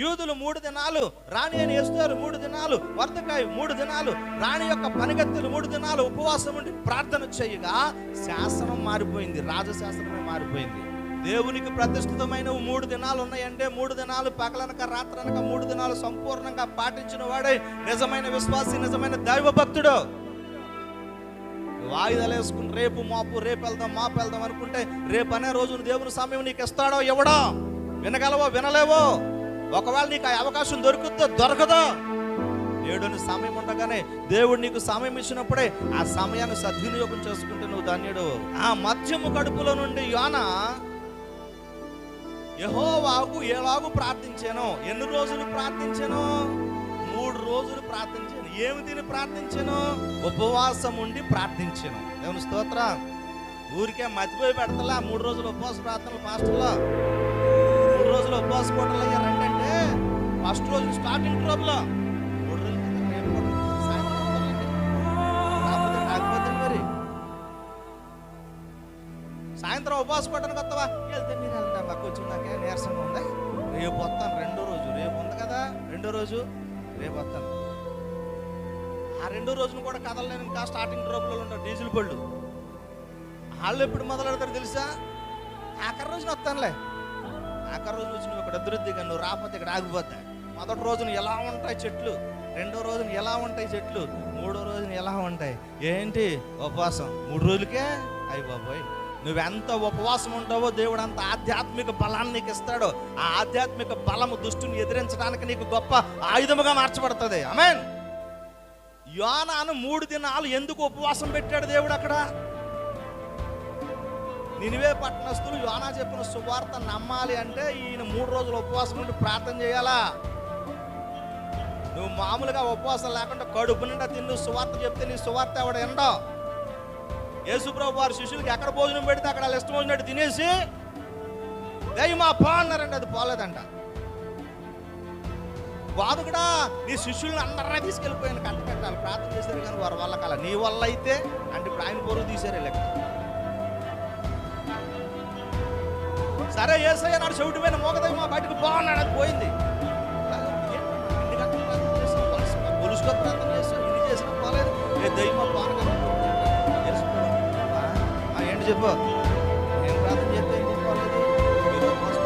యూదులు మూడు దినాలు రాణి అని వేస్తారు మూడు దినాలు వర్తకాయ మూడు దినాలు రాణి యొక్క పనిగత్తులు మూడు దినాలు ఉపవాసం ఉండి ప్రార్థన చేయగా శాసనం మారిపోయింది రాజశాసనమే మారిపోయింది. దేవునికి ప్రతిష్ఠితమైన మూడు దినాలు ఉన్నాయంటే మూడు దినాలు పగలనక రాత్రనక మూడు దినాలు సంపూర్ణంగా పాటించిన వాడే నిజమైన విశ్వాసి నిజమైన దైవ భక్తుడు. వాయిదాలు వేసుకుని రేపు మాపు రేపు వెళ్దాం మాపు వెళ్దాం అనుకుంటే రేపు అనే రోజున దేవుని సమయం నీకు ఇస్తాడో ఇవ్వడం వినగలవో వినలేవో? ఒకవేళ నీకు ఆ అవకాశం దొరుకుతుందో దొరకదో. నేడుని సమయం ఉండగానే దేవుడు నీకు సమయం ఇచ్చినప్పుడే ఆ సమయాన్ని సద్వినియోగం చేసుకుంటే నువ్వు ధన్యుడు. ఆ మధ్యము కడుపులో నుండి యోన యహోవాకు ఎలాగూ ప్రార్థించాను. ఎన్ని రోజులు ప్రార్థించాను? మూడు రోజులు ప్రార్థించాను. ఏమి తిని ప్రార్థించాను? ఉపవాసం ఉండి ప్రార్థించాను. దేవుని స్తోత్ర. ఊరికే మతిపోయి పెడతలా మూడు రోజులు ఉపవాస ప్రార్థనలు మాస్టర్లో మూడు రోజులు ఉపవాస పూటలు ఫస్ట్ రోజు స్టార్టింగ్ ట్రోబ్లో? సాయంత్రం వదలండి. మరి. సాయంత్రం ఉపవాస పట్టణం కొత్తవా? వెళ్తే మీరు వెళ్ళండి మాకు కొంచెం నాకే నీరసంగా ఉంది రేపు వస్తాను రెండో రోజు. రేపు ఉంది కదా రెండో రోజు? రేపు వస్తాను. ఆ రెండో రోజున కూడా కదలలేను. ఇంకా స్టార్టింగ్ ట్రోపులో ఉంటారు డీజిల్ బళ్ళు వాళ్ళు ఎప్పుడు మొదలెడతారు తెలుసా? ఆఖరి రోజున వస్తానులే. ఆఖరి రోజు వచ్చి నువ్వు ఇక్కడ అభివృద్ధి కానీ నువ్వు రాకపోతే ఇక్కడ ఆగిపోతా మొదటి రోజున ఎలా ఉంటాయి చెట్లు? రెండో రోజున ఎలా ఉంటాయి చెట్లు? మూడో రోజున ఎలా ఉంటాయి? ఏంటి ఉపవాసం? మూడు రోజులకే? అయ్యి బాబోయ్! నువ్వెంత ఉపవాసం ఉంటావో దేవుడు అంత ఆధ్యాత్మిక బలాన్ని నీకు ఇస్తాడో. ఆ ఆధ్యాత్మిక బలము దుష్టుని ఎదిరించడానికి నీకు గొప్ప ఆయుధముగా మార్చబడుతుంది. ఆమెన్! యోనాను మూడు దినాలు ఎందుకు ఉపవాసం పెట్టాడు దేవుడు అక్కడ? నినివే పట్టణస్తులు యోనా చెప్పిన సువార్త నమ్మాలి అంటే ఈయన మూడు రోజులు ఉపవాసం ఉండి ప్రార్థన చేయాలా? నువ్వు మామూలుగా ఉపవాసం లేకుండా కడుపు నిండా తిన్ను సువార్త చెప్తే నీ సువార్త ఎవడ ఎండో యేసుప్రభు వారి శిష్యులకి ఎక్కడ భోజనం పెడితే అక్కడ వాళ్ళ ఇష్టం వచ్చినట్టు తినేసి దయమా పా అన్నారండి అది పోలేదంట. బాధకుడా నీ శిష్యులను అందరినీ తీసుకెళ్ళిపోయాను కట్ట పెట్టాలి ప్రార్థన చేశారు కానీ వారి వల్ల కల. నీ వల్ల అయితే అంటే ఇప్పుడు ఆయన పొరుగు తీశారు లెక్క. సరే ఏసయ్య నాడు చెవిటి పైన మోగదై మా బయటకు బాగున్నాడు అది పోయింది. ఏంటి చెప్పు? నేను ప్రార్థన చేస్తే మీరు ఉపవాసం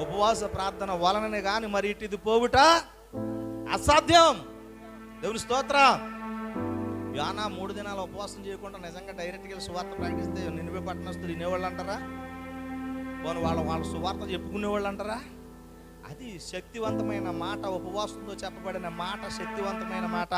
ఉపవాస ప్రార్థన వలననే కానీ మరి ఇటు పోవుట అసాధ్యం. దేవుని స్తోత్ర. యానా మూడు దినాలు ఉపవాసం చేయకుండా నిజంగా డైరెక్ట్గా సువార్త ప్రకటిస్తే నిన్నుపే పట్టణస్తులు వినేవాళ్ళు అంటారా? పోనీ వాళ్ళ వాళ్ళ సువార్త చెప్పుకునేవాళ్ళు అంటారా? అది శక్తివంతమైన మాట ఉపవాసంతో చెప్పబడిన మాట శక్తివంతమైన మాట.